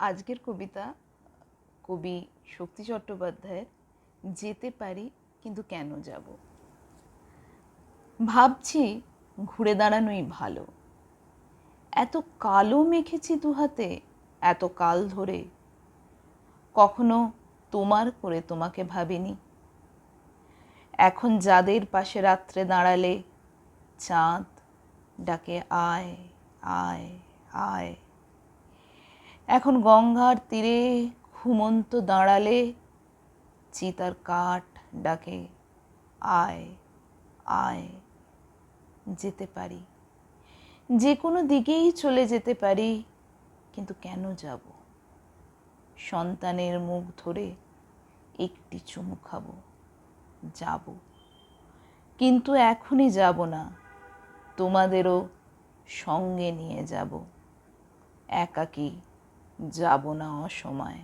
আজকের কবিতা, কবি শক্তি চট্টোপাধ্যায়ের যেতে পারি, কিন্তু কেন যাব? ভাবছি ঘুরে দাঁড়ানোই ভালো। এত কালো মেখেছি দুহাতে, এত কাল ধরে। কখনো তোমার করে তোমাকে ভাবিনি। এখন যাদের পাশে রাত্রে দাঁড়ালে চাঁদ ডাকে, আয় আয় আয়। এখন গঙ্গার তীরে ঘুমন্ত দাঁড়ালে চিতার কাঠ ডাকে, আয় আয়, যেতে পারি। যে কোনো দিকেই চলে যেতে পারি, কিন্তু কেন যাব? সন্তানের মুখ ধরে একটি চুমু খাব, যাব। কিন্তু এখনই যাব না, তোমাদেরও সঙ্গে নিয়ে যাব। একাকী যাব না অসময়।